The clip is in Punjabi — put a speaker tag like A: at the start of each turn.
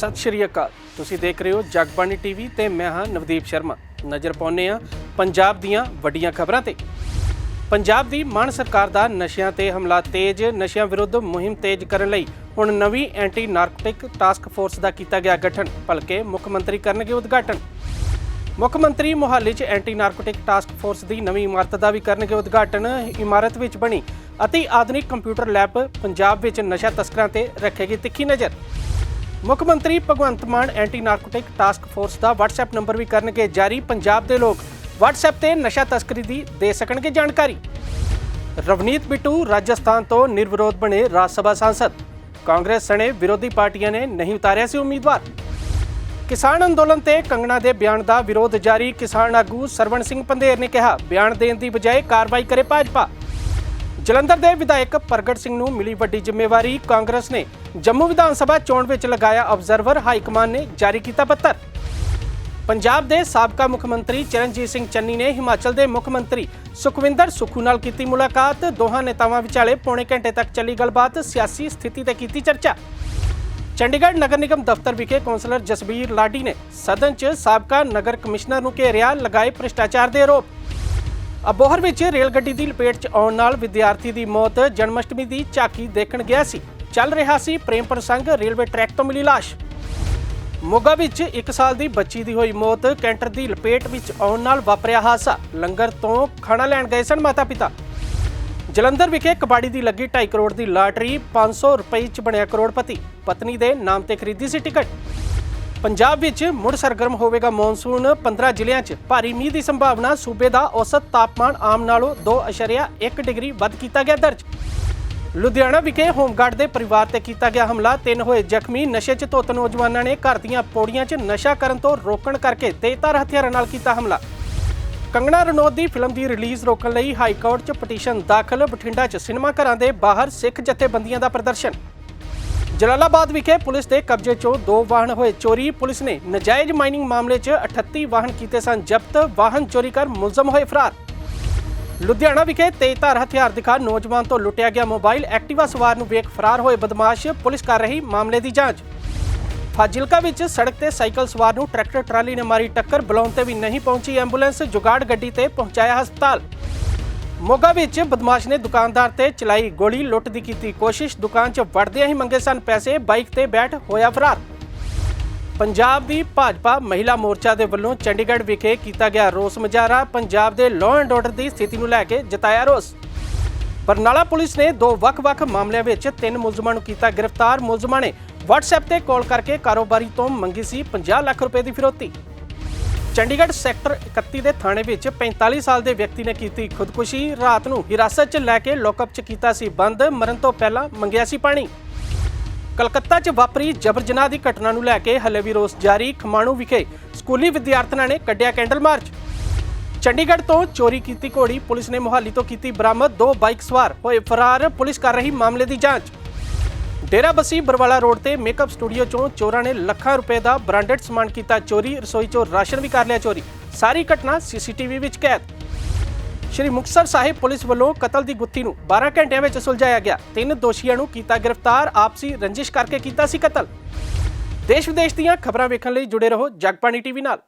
A: ਸਤਿ ਸ਼੍ਰੀ ਅਕਾਲ। ਤੁਸੀਂ ਦੇਖ ਰਹੇ ਹੋ ਜਗਬਾਣੀ ਟੀਵੀ ਤੇ ਮੈਂ ਹਾਂ ਨਵਦੀਪ ਸ਼ਰਮਾ। ਨਜ਼ਰ ਪਾਉਂਦੇ ਆ ਪੰਜਾਬ ਦੀਆਂ ਵੱਡੀਆਂ ਖਬਰਾਂ ਤੇ। ਪੰਜਾਬ ਦੀ ਮਾਨ ਸਰਕਾਰ ਦਾ ਨਸ਼ਿਆਂ ਤੇ ਹਮਲਾ ਤੇਜ਼, ਨਸ਼ਿਆਂ ਵਿਰੁੱਧ ਮੁਹਿੰਮ ਤੇਜ਼ ਕਰਨ ਲਈ ਹੁਣ ਨਵੀਂ ਐਂਟੀ ਨਾਰਕੋਟਿਕ ਟਾਸਕ ਫੋਰਸ ਦਾ ਕੀਤਾ ਗਿਆ ਗਠਨ ਭਲਕੇ ਮੁੱਖ ਮੰਤਰੀ ਕਰਨਗੇ ਉਦਘਾਟਨ। ਮੁੱਖ ਮੰਤਰੀ ਮੁਹਾਲੀ 'ਚ ਐਂਟੀ ਨਾਰਕੋਟਿਕ ਟਾਸਕ ਫੋਰਸ ਦੀ ਨਵੀਂ ਇਮਾਰਤ ਦਾ ਵੀ ਕਰਨਗੇ ਉਦਘਾਟਨ। ਇਮਾਰਤ ਵਿੱਚ ਬਣੀ ਅਤੀ ਆਧੁਨਿਕ ਕੰਪਿਊਟਰ ਲੈਬ ਪੰਜਾਬ ਵਿੱਚ ਨਸ਼ਾ ਤਸਕਰਾਂ ਤੇ ਰੱਖੇਗੀ ਤਿੱਖੀ ਨਜ਼ਰ। ਮੁੱਖ ਮੰਤਰੀ Bhagwant Mann anti narcotic task force ਦਾ WhatsApp ਨੰਬਰ ਵੀ ਕਰਨਗੇ ਜਾਰੀ ਪੰਜਾਬ ਦੇ ਲੋਕ। WhatsApp ਤੇ ਨਸ਼ਾ ਤਸਕਰੀ ਦੀ ਦੇ ਸਕਣਗੇ ਜਾਣਕਾਰੀ। ਰਵਨੀਤ ਬਿੱਟੂ ਰਾਜਸਥਾਨ ਤੋਂ ਨਿਰਵਿਰੋਧ ਬਣੇ ਰਾਜ ਸਭਾ ਸਾਂਸਦ। ਕਾਂਗਰਸ ਸਣੇ ਵਿਰੋਧੀ ਪਾਰਟੀਆਂ ਨੇ ਨਹੀਂ ਉਤਾਰਿਆ ਸੀ ਉਮੀਦਵਾਰ। ਕਿਸਾਨ ਅੰਦੋਲਨ ਤੇ ਕੰਗਣਾ ਦੇ ਬਿਆਨ ਦਾ ਵਿਰੋਧ ਜਾਰੀ। ਕਿਸਾਨ ਆਗੂ ਸਰਵਣ ਸਿੰਘ ਪੰਧੇਰ ਨੇ ਕਿਹਾ, ਬਿਆਨ ਦੇਣ ਦੀ ਬਜਾਏ ਕਾਰਵਾਈ ਕਰੇ ਭਾਜਪਾ। ਜਲੰਧਰ ਦੇ ਵਿਧਾਇਕ ਪ੍ਰਗਟ ਸਿੰਘ ਨੂੰ ਮਿਲੀ ਵੱਡੀ ਜ਼ਿੰਮੇਵਾਰੀ। ਕਾਂਗਰਸ ਨੇ ਜੰਮੂ ਵਿਧਾਨ ਸਭਾ ਚੋਣ ਵਿੱਚ ਲਗਾਇਆ ਆਬਜ਼ਰਵਰ ਹਾਈ ਕਮਾਨ ਨੇ ਜਾਰੀ ਕੀਤਾ ਪੱਤਰ। ਪੰਜਾਬ ਦੇ ਸਾਬਕਾ ਮੁੱਖ ਮੰਤਰੀ ਚਰਨਜੀਤ ਸਿੰਘ ਚੰਨੀ ਨੇ ਹਿਮਾਚਲ ਦੇ ਮੁੱਖ ਮੰਤਰੀ ਸੁਖਵਿੰਦਰ ਸੁੱਖੂ ਨਾਲ ਕੀਤੀ ਮੁਲਾਕਾਤ। ਦੋਹਾਂ ਨੇਤਾਵਾਂ ਵਿਚਾਲੇ ਪੌਣੇ ਘੰਟੇ ਤੱਕ ਚੱਲੀ ਗੱਲਬਾਤ, ਸਿਆਸੀ ਸਥਿਤੀ ਤੇ ਕੀਤੀ ਚਰਚਾ। ਚੰਡੀਗੜ੍ਹ ਨਗਰ ਨਿਗਮ ਦਫ਼ਤਰ ਵਿਖੇ ਕੌਂਸਲਰ ਜਸਬੀਰ ਲਾਡੀ ਨੇ ਸਦਨ 'ਚ ਸਾਬਕਾ ਨਗਰ ਕਮਿਸ਼ਨਰ ਨੂੰ ਘੇਰਿਆ, ਲਗਾਏ ਭ੍ਰਿਸ਼ਟਾਚਾਰ ਦੇ ਆਰੋਪ। ਅਬੋਹਰ ਵਿੱਚ ਰੇਲ ਗੱਡੀ ਦੀ ਲਪੇਟ 'ਚ ਆਉਣ ਨਾਲ ਵਿਦਿਆਰਥੀ ਦੀ ਮੌਤ ਜਨਮਸ਼ਟਮੀ ਦੀ ਝਾਕੀ ਦੇਖਣ ਗਿਆ ਸੀ। ਚੱਲ ਰਿਹਾ ਸੀ ਪ੍ਰੇਮ ਪ੍ਰਸੰਗ, ਰੇਲਵੇ ਟਰੈਕ ਤੋਂ ਮਿਲੀ ਲਾਸ਼। ਮੋਗਾ ਵਿੱਚ 1 ਸਾਲ ਦੀ ਬੱਚੀ ਦੀ ਹੋਈ ਮੌਤ ਕੈਂਟਰ ਦੀ ਲਪੇਟ ਵਿੱਚ ਆਉਣ ਨਾਲ ਵਾਪਰਿਆ ਹਾਦਸਾ। ਲੰਗਰ ਤੋਂ ਖਾਣਾ ਲੈਣ ਗਏ ਸਨ ਮਾਤਾ-ਪਿਤਾ। ਜਲੰਧਰ ਵਿਖੇ ਕਬਾੜੀ ਦੀ ਲੱਗੀ 2.5 ਕਰੋੜ ਦੀ ਲਾਟਰੀ 500 ਰੁਪਏ 'ਚ ਬਣਿਆ ਕਰੋੜਪਤੀ। ਪਤਨੀ ਦੇ ਨਾਮ ਤੇ ਖਰੀਦੀ ਸੀ ਟਿਕਟ। ਪੰਜਾਬ ਵਿੱਚ ਮੁੜ ਸਰਗਰਮ ਹੋਵੇਗਾ ਮੌਨਸੂਨ। 15 ਜ਼ਿਲ੍ਹਿਆਂ 'ਚ ਭਾਰੀ ਮੀਂਹ ਦੀ ਸੰਭਾਵਨਾ। ਸੂਬੇ ਦਾ ਔਸਤ ਤਾਪਮਾਨ ਆਮ ਨਾਲੋਂ 2.1 ਡਿਗਰੀ ਵੱਧ ਕੀਤਾ ਗਿਆ ਦਰਜ। ਲੁਧਿਆਣਾ ਵਿਖੇ ਹੋਮਗਾਰਡ ਦੇ ਪਰਿਵਾਰ ਤੇ ਕੀਤਾ ਗਿਆ ਹਮਲਾ। ਤਿੰਨ ਹੋਏ ਜ਼ਖਮੀ ਨਸ਼ੇ 'ਚ ਧੁੱਤ ਨੌਜਵਾਨਾਂ ਨੇ ਘਰ ਦੀਆਂ ਪੌੜੀਆਂ 'ਚ ਨਸ਼ਾ ਕਰਨ ਤੋਂ ਰੋਕਣ ਕਰਕੇ ਤੇਜ਼ਧਾਰ ਹਥਿਆਰਾਂ ਨਾਲ ਕੀਤਾ ਹਮਲਾ। ਕੰਗਣਾ ਰਣੌਤ ਦੀ ਫਿਲਮ ਦੀ ਰਿਲੀਜ਼ ਰੋਕਣ ਲਈ ਹਾਈ ਕੋਰਟ 'ਚ ਪਟੀਸ਼ਨ ਦਾਖਲ। ਬਠਿੰਡਾ 'ਚ ਸਿਨੇਮਾ ਘਰਾਂ ਦੇ ਬਾਹਰ ਸਿੱਖ ਜਥੇਬੰਦੀਆਂ ਦਾ ਪ੍ਰਦਰਸ਼ਨ। ਜਲਾਲਾਬਾਦ ਵਿਖੇ ਪੁਲਿਸ ਦੇ ਕਬਜ਼ੇ 'ਚੋਂ ਦੋ ਵਾਹਨ ਹੋਏ ਚੋਰੀ। ਪੁਲਿਸ ਨੇ ਨਜਾਇਜ਼ ਮਾਈਨਿੰਗ ਮਾਮਲੇ 'ਚ 38 ਵਾਹਨ ਕੀਤੇ ਸਨ, ਜ਼ਬਤ ਵਾਹਨ ਚੋਰੀ ਕਰ ਮੁਲਜ਼ਮ ਹੋਏ ਫਰਾਰ। ਲੁਧਿਆਣਾ ਵਿਖੇ ਤੇਜ਼ਧਾਰ ਹਥਿਆਰ ਦਿਖਾ ਨੌਜਵਾਨ ਤੋਂ ਲੁੱਟਿਆ ਗਿਆ ਮੋਬਾਈਲ। ਐਕਟਿਵਾ ਸਵਾਰ ਨੂੰ ਵੇਖ ਫਰਾਰ ਹੋਏ ਬਦਮਾਸ਼। ਪੁਲਿਸ ਕਰ ਰਹੀ ਮਾਮਲੇ ਦੀ ਜਾਂਚ। ਫਾਜ਼ਿਲਕਾ ਵਿੱਚ ਸੜਕ ਤੇ ਸਾਈਕਲ ਸਵਾਰ ਨੂੰ ਟਰੈਕਟਰ ਟਰਾਲੀ ਨੇ ਮਾਰੀ ਟੱਕਰ। ਬੁਲਾਉਣ ਤੇ ਵੀ ਨਹੀਂ ਪਹੁੰਚੀ ਐਂਬੂਲੈਂਸ। ਜੁਗਾੜ ਗੱਡੀ ਤੇ ਪਹੁੰਚਾਇਆ ਹਸਪਤਾਲ। ਮੋਗਾ ਵਿੱਚ ਬਦਮਾਸ਼ ਨੇ ਦੁਕਾਨਦਾਰ ਤੇ ਚਲਾਈ ਗੋਲੀ, ਲੁੱਟ ਦੀ ਕੀਤੀ ਕੋਸ਼ਿਸ਼। ਦੁਕਾਨ 'ਚ ਵੜਦਿਆਂ ਹੀ ਮੰਗੇ ਸਨ ਪੈਸੇ, ਬਾਈਕ ਤੇ ਬੈਠ ਹੋਇਆ ਫਰਾਰ। ਪੰਜਾਬ ਦੀ ਭਾਜਪਾ ਮਹਿਲਾ ਮੋਰਚਾ ਦੇ ਵੱਲੋਂ ਚੰਡੀਗੜ੍ਹ ਵਿਖੇ ਕੀਤਾ ਗਿਆ ਰੋਸ ਮੁਜ਼ਾਹਰਾ। ਪੰਜਾਬ ਦੇ ਲਾਅ ਐਂਡ ਆਰਡਰ ਦੀ ਸਥਿਤੀ ਨੂੰ ਲੈ ਕੇ ਜਤਾਇਆ ਰੋਸ। ਬਰਨਾਲਾ ਪੁਲਿਸ ਨੇ ਦੋ ਵੱਖ-ਵੱਖ ਮਾਮਲਿਆਂ ਵਿੱਚ ਤਿੰਨ ਮੁਲਜ਼ਮਾਂ ਨੂੰ ਕੀਤਾ ਗ੍ਰਿਫਤਾਰ। ਮੁਲਜ਼ਮਾਂ ਨੇ WhatsApp ਤੇ ਕਾਲ ਕਰਕੇ ਕਾਰੋਬਾਰੀ ਤੋਂ ਮੰਗੀ ਸੀ 50 ਲੱਖ ਰੁਪਏ ਦੀ ਫਿਰੌਤੀ। ਚੰਡੀਗੜ੍ਹ ਸੈਕਟਰ 31 ਦੇ ਥਾਣੇ ਵਿੱਚ 45 ਸਾਲ ਦੇ ਵਿਅਕਤੀ ਨੇ ਕੀਤੀ ਖੁਦਕੁਸ਼ੀ। ਰਾਤ ਨੂੰ ਹਿਰਾਸਤ 'ਚ ਲੈ ਕੇ ਲੋਕਅਪ 'ਚ ਕੀਤਾ ਸੀ ਬੰਦ, ਮਰਨ ਤੋਂ ਪਹਿਲਾਂ ਮੰਗਿਆ ਸੀ ਪਾਣੀ। ਕਲਕੱਤਾ 'ਚ ਵਾਪਰੀ ਜਬਰ ਜਨਾਹ ਦੀ ਘਟਨਾ ਨੂੰ ਲੈ ਕੇ ਹਲੇ ਵੀ ਰੋਸ ਜਾਰੀ, ਖਮਾਣੂ ਵਿਖੇ ਸਕੂਲੀ ਵਿਦਿਆਰਥਣਾਂ ਨੇ ਕੱਢਿਆ ਕੈਂਡਲ ਮਾਰਚ। ਚੰਡੀਗੜ੍ਹ ਤੋਂ ਚੋਰੀ ਕੀਤੀ ਘੋੜੀ, ਪੁਲਿਸ ਨੇ ਮੁਹਾਲੀ ਤੋਂ ਕੀਤੀ ਬਰਾਮਦ, ਦੋ ਬਾਈਕ ਸਵਾਰ ਹੋਏ ਫਰਾਰ, ਪੁਲਿਸ ਕਰ ਰਹੀ ਮਾਮਲੇ ਦੀ ਜਾਂਚ। ਡੇਰਾ ਬੱਸੀ ਬਰਵਾਲਾ ਰੋਡ ਤੇ ਮੇਕਅਪ ਸਟੂਡੀਓ ਚੋਂ ਚੋਰਾਂ ਨੇ ਲੱਖਾਂ ਰੁਪਏ ਦਾ ਬ੍ਰਾਂਡਡ ਸਮਾਨ ਕੀਤਾ ਚੋਰੀ, ਰਸੋਈ ਚੋਂ ਰਾਸ਼ਨ ਵੀ ਕਰ ਲਿਆ ਚੋਰੀ। ਸਾਰੀ ਘਟਨਾ ਸੀਸੀਟੀਵੀ ਵਿੱਚ ਕੈਦ। ਸ਼੍ਰੀ ਮੁਕਤਸਰ ਸਾਹਿਬ ਪੁਲਿਸ ਵੱਲੋਂ ਕਤਲ ਦੀ ਗੁੱਥੀ ਨੂੰ 12 ਘੰਟਿਆਂ ਵਿੱਚ ਸੁਲਝਾਇਆ ਗਿਆ। ਤਿੰਨ ਦੋਸ਼ੀਆਂ ਨੂੰ ਕੀਤਾ ਗ੍ਰਿਫਤਾਰ, ਆਪਸੀ ਰੰਜਿਸ਼ ਕਰਕੇ ਕੀਤਾ ਸੀ ਕਤਲ। ਦੇਸ਼ ਵਿਦੇਸ਼ ਦੀਆਂ ਖਬਰਾਂ ਵੇਖਣ ਲਈ ਜੁੜੇ ਰਹੋ ਜਗਬਾਣੀ ਟੀਵੀ ਨਾਲ।